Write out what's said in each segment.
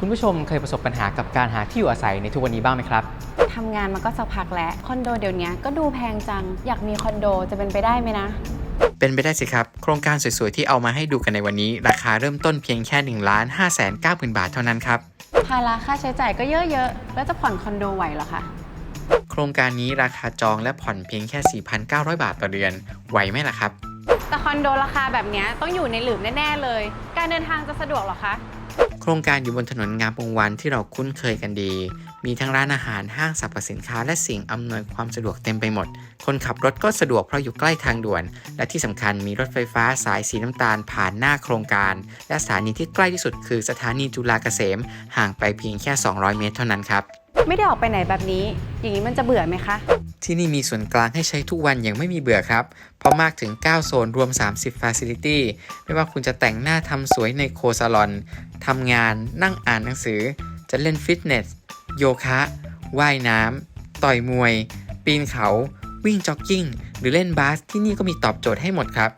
คุณผู้ชมเคยประสบปัญหากับการหาที่อยู่อาศัยในทุกวันนี้บ้างไหมครับ ทำงานมาก็สักพักแล้ว คอนโดเดี๋ยวนี้ก็ดูแพงจัง อยากมีคอนโดจะเป็นไปได้ไหมนะ เป็นไปได้สิครับ โครงการสวยๆ ที่เอามาให้ดูกันในวันนี้ ราคาเริ่มต้นเพียงแค่1นึ่งล้านห้าแสนเก้าหมื่นบาทเท่านั้นครับ ภาระค่าใช้จ่ายก็เยอะๆ แล้วจะผ่อนคอนโดไหวเหรอคะ โครงการนี้ราคาจองและผ่อนเพียงแค่ 4,900 บาทต่อเดือน ไหวไหมล่ะครับ แต่คอนโดราคาแบบเนี้ยต้องอยู่ในหลืมแน่ๆเลย การเดินทางจะสะดวกเหรอคะ โครงการอยู่บนถนนงามวงวันที่เราคุ้นเคยกันดี มีทั้งร้านอาหารห้างสรรพสินค้าและสิ่งอำนวยความสะดวกเต็มไปหมด คนขับรถก็สะดวกเพราะอยู่ใกล้ทางด่วน และที่สำคัญมีรถไฟฟ้าสายสีน้ำตาลผ่านหน้าโครงการ และสถานีที่ใกล้ที่สุดคือสถานีจุฬาเกษม ห่างไปเพียงแค่ 200 เมตรเท่านั้นครับ ไม่ได้ออกไปไหนแบบนี้ อย่างนี้มันจะเบื่อไหมคะ ที่นี่มีส่วนกลางให้ใช้ทุกวันอย่างไม่มีเบื่อครับ เพราะมากถึง 9 โซนรวม 30 Facility ไม่ว่าคุณจะแต่งหน้าทำสวยในโคซาลอนทำงาน นั่งอ่านหนังสือ จะเล่นฟิตเนส โยคะ ว่ายน้ำ ต่อยมวย ปีนเขา วิ่งจ็อกกิ้งหรือเล่นบาสที่นี่ก็มีตอบโจทย์ให้หมดครับ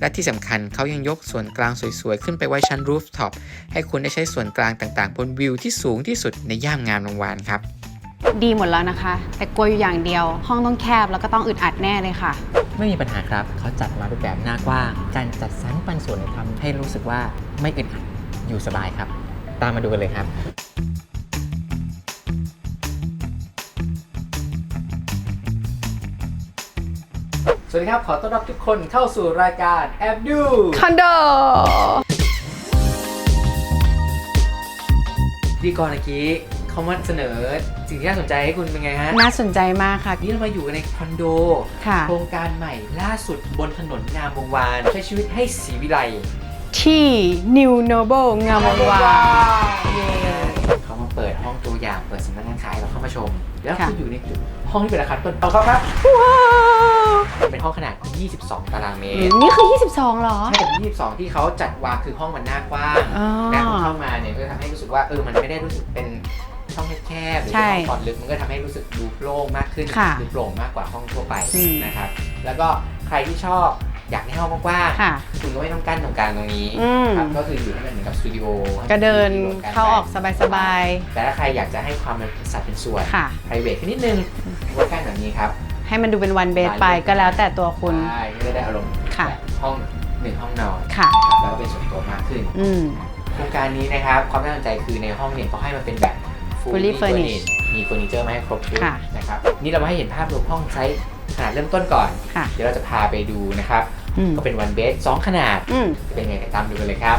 และที่สำคัญเขายังยกส่วนกลางสวยๆ ขึ้นไปไว้ชั้นรูฟท็อปให้คุณได้ใช้ส่วนกลางต่างๆ บนวิวที่สูงที่สุดในย่ามงามวงวานครับ ดีหมดแล้วนะคะ แต่กลัวอยู่อย่างเดียว ห้องต้องแคบแล้วก็ต้องอึดอัดแน่เลยค่ะ ไม่มีปัญหาครับเขาจัดมารูปแบบหน้ากว้าง การจัดสรรปันส่วนเนี่ยทำให้รู้สึกว่าไม่อึดอัดอยู่สบายครับ ตามมาดูกันเลยครับ วัสดีครับ ขอต้อนรับทุกคนเข้าสู่รายการแอบดูคอนโดพิธีกรเมื่อกี้เขามาเสนอสิ่งที่น่าสนใจให้คุณเป็นไงฮะ น่าสนใจมากค่ะ นี่เรามาอยู่ในคอนโด ค่ะ โครงการใหม่ล่าสุดบนถนนงามวงวาน ใช้ชีวิตให้สีวิไลที่ New Noble งามวงวานเย้เขามาเปิดห้องตัวอย่างเปิดสำนักงานขายเราเข้ามาชม แล้วค่ะคุณอยู่ในจุด ห้องที่เป็นราคาต้นเอาครับครับว้าวเป็นห้องขนาด 22 ตารางเมตรนี่คือ 22เหรอ ใช่แต่22 ที่เขาจัดวางคือห้องมันหน้ากว้างอ๋อการคุณเข้ามาเนี่ยก็ทำให้รู้สึกว่าเออมันไม่ได้รู้สึกเป็นช่องแคบๆหรือใช่เป็นห้องปลอดลึกมันก็ทำให้รู้สึกดูโปร่งมากขึ้นค่ะดูโปร่งมากกว่าห้องทั่วไปอืม นะครับ แล้วก็ใครที่ชอบ อยากให้ห้องกว้างๆค่ะคุณก็ไม่ต้องกั้นตรงกลางตรงนี้อืม ครับก็คืออยู่ให้มันเหมือนกับสตูดิโอก็เดินให้มันเข้าออกสบายแต่ถ้าใครอยากจะให้ความเป็นสัดเป็นส่วน ๆ ค่ะไพรเวทนิดนึงก็กั้นแบบนี้ครับ ให้มันดูเป็นวันเบสไปก็แล้วแต่ตัวคุณ ใช่ก็ได้อารมณ์ค่ะ แบบห้องหนึ่งห้องนอนค่ะนะครับแล้วก็เป็นส่วนตัวมากขึ้น อืม โครงการนี้นะครับ ความน่าสนใจคือในห้องเนี่ยเขาให้มันเป็นแบบ Fully furnished มีเฟอร์นิเจอร์มาให้ครบชุดค่ะ นะครับ นี่เรามาให้เห็นภาพรวมห้องไซส์ขนาดเริ่มต้นก่อน ค่ะ เดี๋ยวเราจะพาไปดูนะครับ อืม ก็เป็นวันเบสสองขนาด อืม จะเป็นไงติดตามดูกันเลยครับ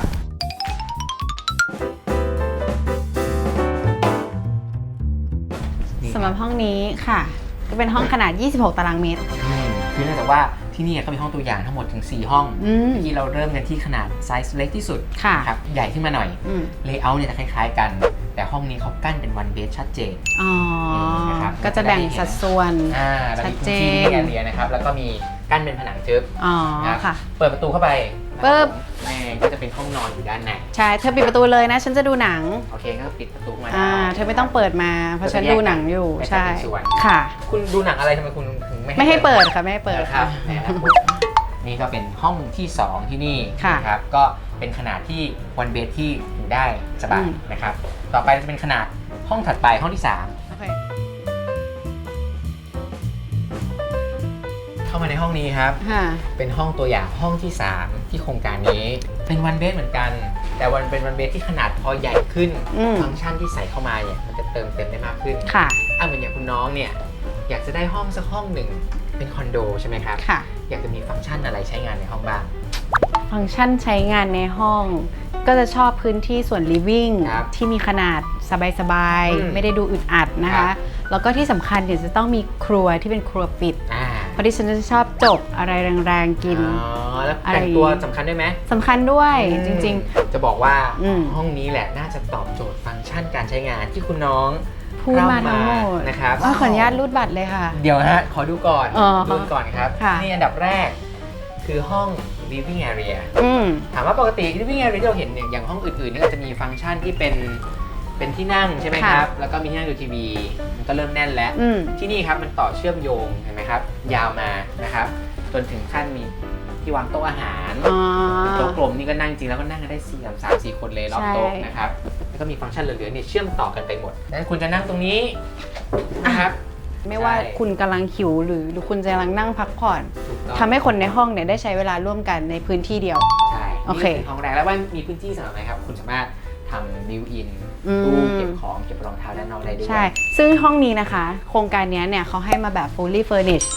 นี่สำหรับห้องนี้ค่ะ ก็เป็นห้องขนาด 26 ตารางเมตร อืมคือเนื่องจากว่าที่นี่ก็มีห้องตัวอย่างทั้งหมดถึง 4 ห้องอืม เมื่อกี้เราเริ่มกันที่ขนาดไซส์เล็กที่สุดค่ะครับใหญ่ขึ้นมาหน่อย อืม เลเยอร์เนี่ยจะคล้ายๆกัน แต่ห้องนี้เขากั้นเป็นวันเบสชัดเจน อ๋อนะครับ ก็จะแบ่งสัดส่วน อ่าแล้วมีพื้นที่ชัดเจนแอเรียนะครับ แล้วก็มี กั้นเป็นผนังทึบอ๋อนะครับค่ะ เปิดประตูเข้าไปปึ๊บ แม่ก็จะเป็นห้องนอนอยู่ด้านในใช่เธอปิดประตูเลยนะ ฉันจะดูหนัง โอเคก็ปิดประตูมาอ่า ได้ เธอไม่ต้องเปิดมา เพราะฉันดูหนังอยู่แยกกันใช่เป็นส่วน ค่ะ คุณดูหนังอะไรทำไมคุณถึงไม่ไม่ให้เปิดค่ะไม่ให้เปิด นะคค่ะรับแหมนะนี่ก็เป็นห้องที่ 2 ที่นี่ค่ะนะครับก็เป็นขนาดที่วันเบสที่อยู่ได้สบาอืยมนะครับ ต่อไปจะเป็นขนาดห้องถัดไปห้องที่โอเค3 เข้ามาในห้องนี้ครับ ค่ะ เป็นห้องตัวอย่างห้องที่ 3 ที่โครงการนี้ เป็นวันเบสเหมือนกัน แต่วันเป็นวันเบสที่ขนาดพอใหญ่ขึ้น อืม ฟังก์ชันที่ใส่เข้ามาเนี่ยมันจะเติมเต็มได้มากขึ้นค่ะ อะเหมือนอย่างคุณน้องเนี่ยอยากจะได้ห้องสักห้องหนึ่งเป็นคอนโดใช่ไหมครับ ค่ะ อยากจะมีฟังก์ชันอะไรใช้งานในห้องบ้าง ฟังก์ชันใช้งานในห้อง ก็จะชอบพื้นที่ส่วน living ครับที่มีขนาดสบายอืมๆ ไม่ได้ดูอึดอัดนะครัคะ บ แล้วก็ที่สำคัญเดี๋ยวจะต้องมีครัวที่เป็นครัวปิด อ่าเพ ราะที่ฉันจะชอบจบอะไรแรงๆกิน อ๋อแล้วอะไร แต่งตัวสำคัญด้วยไหมสำคัญด้วยอืมจริงจะบอกว่าอืม ห้องนี้แหละน่าจะตอบโจทย์ฟังก์ชันการใช้งานที่คุณน้องๆ พูดมาทั้งหมดนะครับอะขออนุญาตรูดบัตรเลยค่ะ เดี๋ยวฮะขอดูก่อนอ๋อดูก่อนครับ ค่ะ นี่อันดับแรก คือห้อง living area อืม ถามว่าปกติ living area ที่เราเห็นเนี่ยอย่างห้องอื่นๆนี่ก็จะมีฟังก์ชันที่เป็น เป็นที่นั่งใช่ไหมครับ แล้วก็มีที่นั่งดูทีวี มันก็เริ่มแน่นแล้ว อืมที่นี่ครับมันต่อเชื่อมโยงเห็นไหมครับ ยาวมานะครับ จนถึงขั้นมีที่วางโต๊ะอาหารอ๋อ โต๊ะกลมนี่ก็นั่งจริงแล้วก็นั่งกันได้สี่สามสี่คนเลยรอบโต๊ะใช่ นะครับแล้วก็มีฟังก์ชันเหลือๆเนี่ยเชื่อมต่อกันไปหมดดังนั้นคุณจะนั่งตรงนี้นะครับ ไม่ว่าใช่ คุณกำลังหิวหรือหรือคุณจะกำลังนั่งพักผ่อนถูกต้องทำให้คนในห้องเนี่ยได้ใช้เวลาร่วมกันในพื้นที่เดียว ใช่โอเคนี่ห้องแรกแล้วว่ามีพื้นที่สำหรับอะไรครับ คุณสามารถ ทำบิวอินอืม ตู้เก็บของเก็บรองเท้าด้านนอกได้ด้วย ใช่ ซึ่งห้องนี้นะคะ โครงการเนี้ยเนี่ยเขาให้มาแบบ fully furnished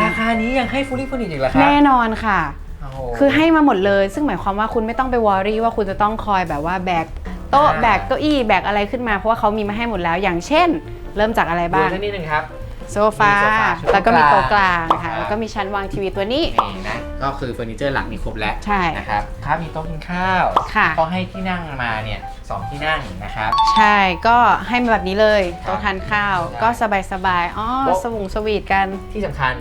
ราคานี้ยังให้ฟูลี่ฟูลี่อีกเหรอครัแน่นอนค่ะ โอ้โคือให้มาหมดเลย ซึ่งหมายความว่าคุณไม่ต้องไปวอรี่ว่าคุณจะต้องคอยแบบว่าแบกโต๊ะอ่า แบกเก้าอี้แบกอะไรขึ้นมา เพราะว่าเขามีมาให้หมดแล้ว อย่างเช่น เริ่มจากอะไรดูบ้างสักนิดนึงครับ โซฟา มีโซฟาชุดแล้วก็มีโต๊ะกลางครัค่ะบแล้วก็มีชั้นวางทีวีตัวนี้ นี่นะก็คือเฟอร์นิเจอร์หลักมีครบแล้วใช่ นะครับครับมีโต๊ะกินข้าวค่ะ ก็ให้ที่นั่งมาเนี่ยสองที่นั่งนะครับ ใช่ ก็ให้มาแบบนี้เลยครับโต๊ะทานข้าวใช่ก็สบายๆอ๋อ โต๊ะ สวุงสวีทกัน ที่สำคัญ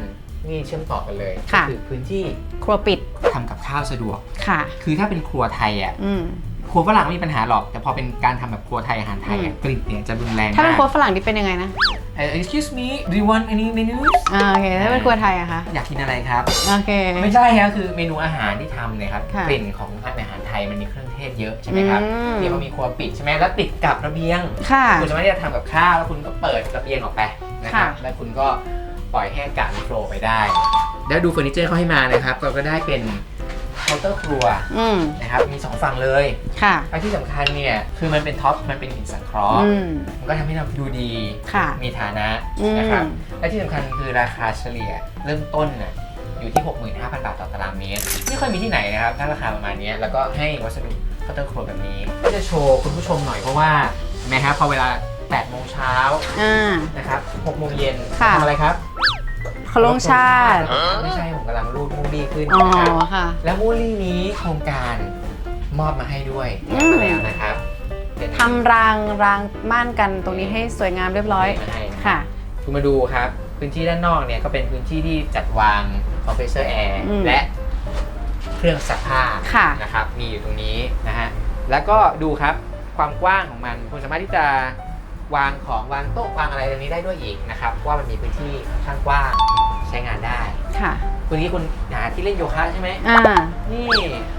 นี่เชื่อมต่อกันเลยค่ะ ก็คือพื้นที่ครัวปิด ทำกับข้าวสะดวก ค่ะ คือถ้าเป็นครัวไทยอะอืม ครัวฝรั่งไม่มีปัญหาหรอก แต่พอเป็นการทำแบบครัวไทยอาหารไทยอะอืม กลิ่นเนี่ยจะรุนแรงถ้าเป็นมากครัวฝรั่งนี่เป็นยังไงนะเอ่อ excuse me do you want any menus อ่าโอเคถ้าเป็นครัวไทยอะคะอยากกินอะไรครับ โอเค ไม่ใช่ครับคือเมนูอาหารที่ทำเนี่ยครับค่ะกลิ่นของอาหารไทยมันมีเครื่องเทศเยอะใช่ไหมครับอืมนี่เขามีครัวปิดใช่ไหมแล้วติดกับระเบียง ค่ะ คุณสามารถที่จะทำกับข้าวแล้วคุณก็เปิดระเบียงออกไปนะครับค่ะ แล้วคุณก็ปล่อยให้อากาศมันโฟลว์ไปได้ แล้วดูเฟอร์นิเจอร์เขาให้มานะครับเราก็ได้เป็น เคาน์เตอร์ครัวอืมนะครับมีสองฝั่งเลยค่ะ และที่สำคัญเนี่ยคือมันเป็นท็อปมันเป็นหินสังเคราะห์อืม มันก็ทำให้เราดูดีค่ะมีฐานะอืม นะครับและที่สำคัญคือราคาเฉลี่ยเริ่มต้นน่ะอยู่ที่ 65,000 บาทต่อตารางเมตร ไม่ค่อยมีที่ไหนนะครับถ้าราคาประมาณเนี้ยแล้วก็ให้วัสดุเคาน์เตอร์ครัวแบบนี้ก็จะโชว์คุณผู้ชมหน่อยเพราะว่าเห็นไหมครับพอเวลา8โมงเช้าอ่า นะครับ6โมงเย็นค่ะ ทำอะไรครับเคารพชาติ ไม่ใช่ผมกำลังรูดมูลี่ขึ้นอ๋อนะครับค่ะ แล้วมูลี่นี้โครงการมอบมาให้ด้วยอืม มาแล้วนะครับเป็นทำรางรางม่านกันตรงนี้ให้สวยงามเรียบร้อยมาให้นะครับค่ะ คุณมาดูครับ พื้นที่ด้านนอกเนี่ยก็เป็นพื้นที่ที่จัดวางคอมเพรสเซอร์แอร์อืม และเครื่องซักผ้า ค่ะ นะครับ มีอยู่ตรงนี้นะฮะ แล้วก็ดูครับ ความกว้างของมัน คุณสามารถที่จะ วางของวางโต๊ะวางอะไรตรงนี้ได้ด้วยอีกนะครับเพราะว่ามันมีพื้นที่ค่อนข้างกว้างใช้งานได้ค่ะ คุณนี้คุณหาที่เล่นโยคะใช่ไหมอ่า นี่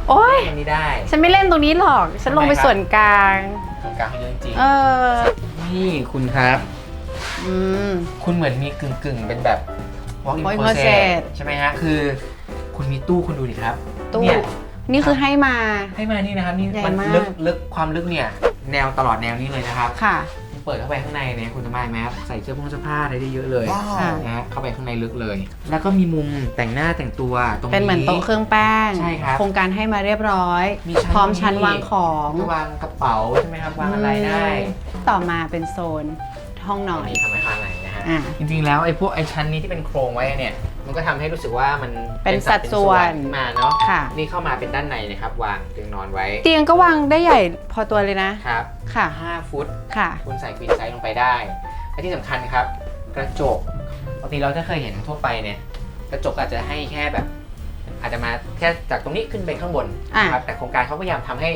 โอ้ยตรงนี้ได้ฉันไม่เล่นตรงนี้หรอก ฉันลงไปทำไมครับส่วนกลาง ตรงกลางเขาเยอะจริงเออ ๆนี่คุณครับ อืม คุณเหมือนมีกึ่งกึ่งๆเป็นแบบ walk in walk-in closet closet ใช่ไหมฮะคือ คุณมีตู้คุณดูดิครับตู้ เนี่ยนี่คือให้มา ให้มานี่นะครับนี่ใหญ่มันมาก ลึกลึกความลึกเนี่ย แนวตลอดแนวนี้เลยนะครับ ค่ะเปิดเข้าไปข้างในเนี่ยคุณสามารถแมสใส่เสื้อผงเสื้อผ้าอะไรได้เยอะเลยค่ะนะฮะเข้าไปข้างในลึกเลย แล้วก็มีมุมแต่งหน้าแต่งตัวตรงนี้ เป็นเหมือนโต๊ะเครื่องแป้งใช่ครับโครงการให้มาเรียบร้อย มีชั้น พร้อมชั้นนี้วางของ วางกระเป๋าใช่ไหมครับวางอะไรได้ต่อมาเป็นโซนห้องนอน นี่ทำไว้ข้างในนะฮะ อ่าจริงๆแล้วไอ้พวกไอ้ชั้นนี้ที่เป็นโครงไว้เนี่ย มันก็ทำให้รู้สึกว่ามันเป็นสัดส่วน ขึ้นมาเนาะค่ะ นี่เข้ามาเป็นด้านในนะครับ วางเตียงนอนไว้เตียงก็วางได้ใหญ่พอตัวเลยนะ ครับค่ะ 5ฟุต ค่ะ คุณใส่ควีนไซส์ลงไปได้ และที่สำคัญครับ กระจกปกติเราจะเคยเห็นทั่วไปเนี่ย กระจกอาจจะให้แค่แบบ อาจจะมาแค่จากตรงนี้ขึ้นไปข้างบนอะ นะครับแต่โครงการเขาพยายามทำให้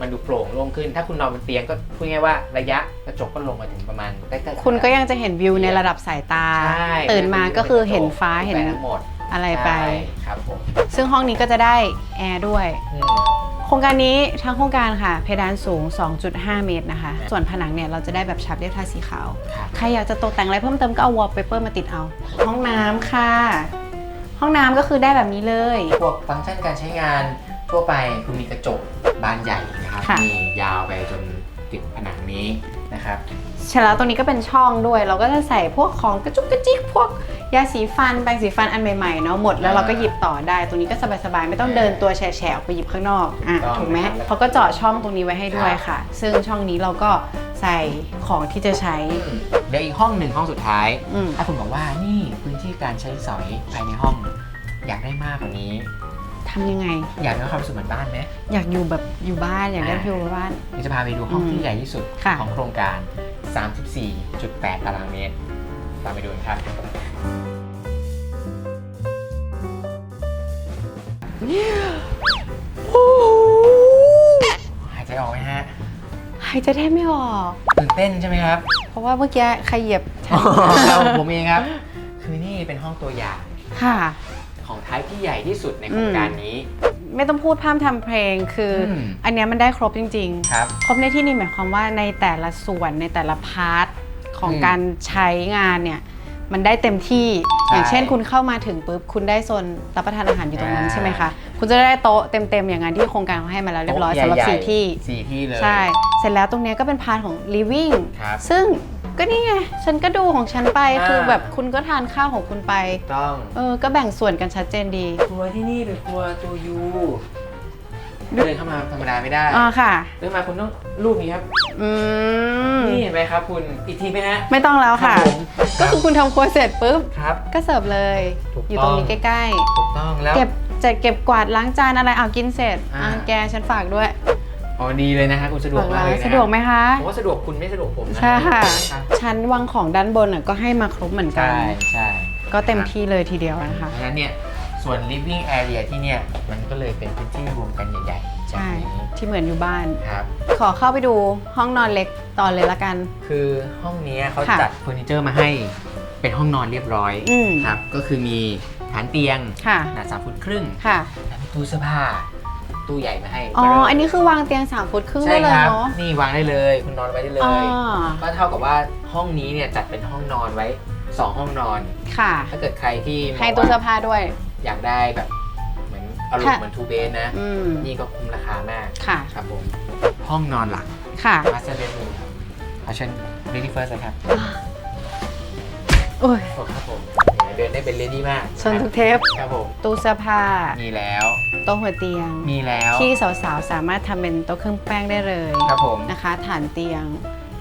มันดูโปร่งโล่งขึ้น ถ้าคุณนอนบนเตียงก็พูดง่ายๆว่าระยะกระจกก็ลงมาถึงประมาณใกล้ๆคุณก็ยังจะเห็นวิวในระดับสายตา ใช่ตื่นมาก็คือเห็นฟ้าเห็นไปทั้งหมดอะไรไป ใช่ครับผมซึ่งห้องนี้ก็จะได้แอร์ด้วย อืม โครงการนี้ทั้งโครงการค่ะ เพดานสูง 2.5 เมตรนะคะครับส่วนผนังเนี่ยเราจะได้แบบฉาบเรียบทาสีขาว ครับ ใครอยากจะตกแต่งอะไรเพิ่มเติมก็เอาวอลเปเปอร์มาติดเอา ห้องน้ำค่ะ ห้องน้ำก็คือได้แบบนี้เลย พวกฟังก์ชันการใช้งาน ทั่วไปคุณมีกระจกบานใหญ่นะครับค่ะ นี่ยาวไปจนติดผนังนี้นะครับเสร็จแล้วตรงนี้ก็เป็นช่องด้วย เราก็จะใส่พวกของกระจุกกระจิกพวกยาสีฟันแปรงสีฟันอันใหม่ๆเนาะหมดแล้วเราก็หยิบต่อได้ ตรงนี้ก็สบายๆไม่ต้องเดินตัวแฉะๆออกไปหยิบข้างนอกอะต้องถูกไหมครับเขาก็เจาะช่องตรงนี้ไว้ให้ด้วยครับ ค่ะ ซึ่งช่องนี้เราก็ใส่ของที่จะใช้อืมเดี๋ยวอีกห้องหนึ่งห้องสุดท้าย อืม ถ้าคุณบอกว่านี่พื้นที่การใช้สอยภายในห้อง อยากได้มากกว่านี้ ทำยังไง อยากได้ความรู้สึกเหมือนบ้านไหม อยากอยู่แบบอยู่บ้านอยากได้อ่าฟิลบ้าน เดี๋ยวจะพาไปดูห้องอืมที่ใหญ่ที่สุดค่ะ ของโครงการ 34.8 ตารางเมตรตามไปดูกันครับ หายใจออกไหมฮะ หายใจแทบไม่ออก ตื่นเต้นใช่ไหมครับ เพราะว่าเมื่อกี้ใครเหยียบฉัน ครับผมเองครับ คือนี่เป็นห้องตัวอย่าง ค่ะ ของไทป์ที่ใหญ่ที่สุดในโครงการนี้ ไม่ต้องพูดพร่ำทำเพลงคืออมอันเนี้ยมันได้ครบจริงๆครับครบในที่นี้หมายความว่าในแต่ละส่วนในแต่ละพาร์ทของอืมการใช้งานเนี่ยมันได้เต็มที่ ใช่อย่างเช่นคุณเข้ามาถึงปุ๊บคุณได้โซนรับประทานอาหารอยู่ตรงนั้นอ่า ใช่ไหมคะคุณจะได้โต๊ะเต็มๆอย่างนั้นที่โครงการเขาให้มาแล้วเรียบร้อยสำหรับโต๊ะสี่ใญ่ๆที่ สี่ที่เลย ใช่ เสร็จแล้วตรงเนี้ยก็เป็นพาร์ทของ living ครับซึ่ง ก็นี่ไง ฉันก็ดูของฉันไปอ่า คือแบบคุณก็ทานข้าวของคุณไป ต้องเออ ก็แบ่งส่วนกันชัดเจนดี ครัวที่นี่เป็นครัวตัวยูเดินเข้ามาธรรมดาไม่ได้อ่าค่ะ เดินมาคุณต้องรูปนี้ครับ อืม นี่เห็นไหมครับคุณอีกทีไหมฮะ ไม่ต้องแล้วค่ะรับผม ก็คือคุณทำครัวเสร็จปุ๊บ ครับ ก็เสิร์ฟเลย ถูกอยู่ตรงนี้ต้องใกล้ถูกต้องแล้วๆเก็บจัดเก็บกวาดล้างจานอะไรเอากินเสร็จอ่า อะแกฉันฝากด้วย อ๋อดีเลยนะฮะคุณสะดวกฝากมากร้านเลยนะสะดวกไหมคะผมว่าสะดวกคุณไม่สะดวกผมนะใช่ค่ะรับชั้นวางของด้านบนอะก็ให้มาครบเหมือนกันใช่ใช่ก็เต็มที่เลยทีเดียวนะคะเพราะฉะนั้นเนี่ยส่วน living area ที่เนี่ยมันก็เลยเป็นพื้นที่รวมกันใหญ่ๆใช่แบบนี้ที่เหมือนอยู่บ้านครับขอเข้าไปดูห้องนอนเล็กต่อเลยละกัน คือห้องเนี้ยเขาค่ะจัดเฟอร์นิเจอร์มาให้เป็นห้องนอนเรียบร้อยอืมครับก็คือมีฐานเตียงค่ะขนาด3ฟุตครึ่งค่ะแล้วมีตู้เสื้อผ้า ตู้ใหญ่มาให้อ๋อเริ่มอันนี้คือวางเตียง3ฟุตครึ่งใช่ได้เลยครับเนาะ นี่วางได้เลยคุณนอนไว้ได้เลอ๋อ ย ก็เท่ากับว่าห้องนี้เนี่ยจัดเป็นห้องนอนไว้2ห้องนอน ค่ะ ถ้าเกิดใครที่มองให้ตู้เสื้อว่าผ้าด้วย อยากได้แบบ เหมือนอารมค่ะ ณ์เหมือนทูเบนนะ อืม นี่ก็คุ้มราคามากค่ะ ครับผมห้องนอนหลักค่ะ มาสเตอร์เบดรูมครับขอเชิญ lady first เลยครับโอ้ย โอ้ครับผม เดินได้เป็นเลดี้มากชนทุกเทป ครับผมตู้เสื้อผ้า มีแล้วโต๊ะหัวเตียง มีแล้ว ที่สาวๆ สามารถทำเป็นโต๊ะเครื่องแป้งได้เลยครับผม นะคะฐานเตียง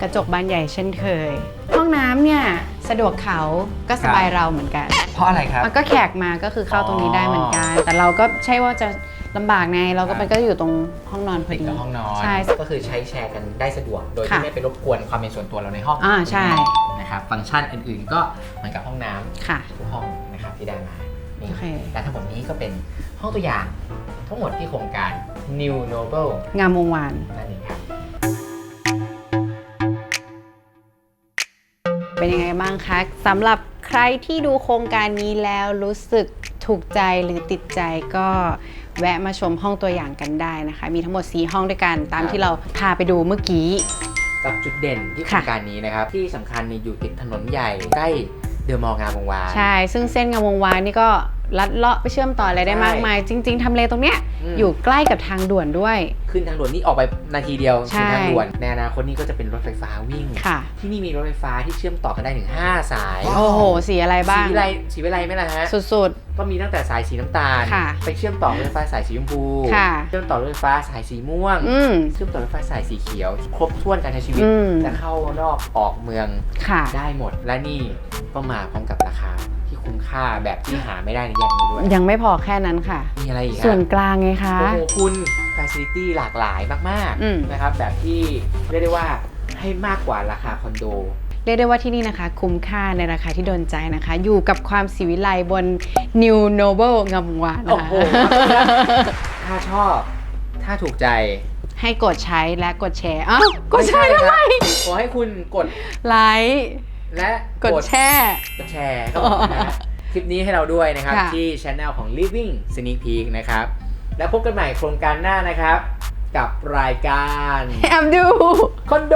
กระจกบานใหญ่เช่นเคย ห้องน้ำเนี่ยสะดวกเขาก็สบายเราเหมือนกัน เพราะอะไรครับ มันก็แขกมาก็คือเข้าตรงนี้ได้เหมือนกัน แต่เราก็ใช่ว่าจะลำบากไงเราก็ครับมันก็อยู่ตรงห้องนอนพอติดดี กับห้องนอน ใช่ก็คือใช้แชร์กันได้สะดวก โดยที่ค่ะไม่ไปรบกวนความเป็นส่วนตัวเราในห้องอ่าใช่ นะครับ ฟังก์ชันอื่นๆ ก็เหมือนกับห้องน้ำค่ะทุกห้องนะครับที่ได้มานี่โอเค และทั้งหมดนี้ก็เป็นห้องตัวอย่างทั้งหมดที่โครงการ New Noble งามวงวาน นั่นเองครับ เป็นยังไงบ้างคะสำหรับใครที่ดูโครงการนี้แล้วรู้สึกถูกใจหรือติดใจก็แวะมาชมห้องตัวอย่างกันได้นะคะ มีทั้งหมด 4 ห้องด้วยกันตามครับ ที่เราพาไปดูเมื่อกี้ กับจุดเด่นที่โครค่ะ งการนี้นะครับ ที่สำคัญเนี่ยอยู่ติดถนนใหญ่ใกล้เดอะมอลล์งามวงวาน ใช่ ซึ่งเส้นงามวงวานนี่ก็ ลัดเลาะไปเชื่อมต่ออะไรได้ใช่มากมาย จริง ๆทำเลตรงเนี้ยอืม อยู่ใกล้กับทางด่วนด้วย ขึ้นทางด่วนนี่ออกไปนาทีเดียวใช่ ถึงทางด่วนในอนาคตนี่ก็จะเป็นรถไฟฟ้าวิ่ง ค่ะ ที่นี่มีรถไฟฟ้าที่เชื่อมต่อกันได้ถึง 5 สายโอ้โหสีอะไรบ้างสีวิไลสีวิไลไหมล่ะฮะ สุด ก็มีตั้งแต่สายสีน้ำตาล ค่ะไปเชื่อมต่อรถไฟฟ้าสายสีชมพูค่ะ เชื่อมต่อรถไฟฟ้าสายสีม่วง ๆ อืม เชื่อมต่อรถไฟฟ้าสายสีเขียว ครบถ้วนการใช้ชีวิตอืม จะเข้านอกออกเมืองค่ะ ได้หมด และนี่ก็มาพร้อมกับราคาที่ คุ้มค่าแบบที่หาไม่ได้ในย่านนี้ด้วย ยังไม่พอแค่นั้นค่ะ มีอะไรอีกฮะส่วนกลางไงคะ โอ้โหคุณ Facility หลากหลายมากอืม ๆนะครับแบบที่เรียกได้ว่าให้มากกว่าราคาคอนโด เรียกได้ว่าที่นี่นะคะ คุ้มค่าในราคาที่โดนใจนะคะ อยู่กับความสิวิไลบน New Noble งามวงวานนะโอ้คะโหถ้าชอบ ถ้าถูกใจให้กดใช้และกดแชร์อ้าวกดแชร์ทำไมขอให้คุณกดไลค์ และกดแชร์กดแชร์ครับผมนะฮะคลิปนี้ให้เราด้วยนะครับ ค่ะ ที่ช anel ของ Living Sneak Peek นะครับ แล้วพบกันใหม่โครงการหน้านะครับ กับรายการ แอมดู คอนโด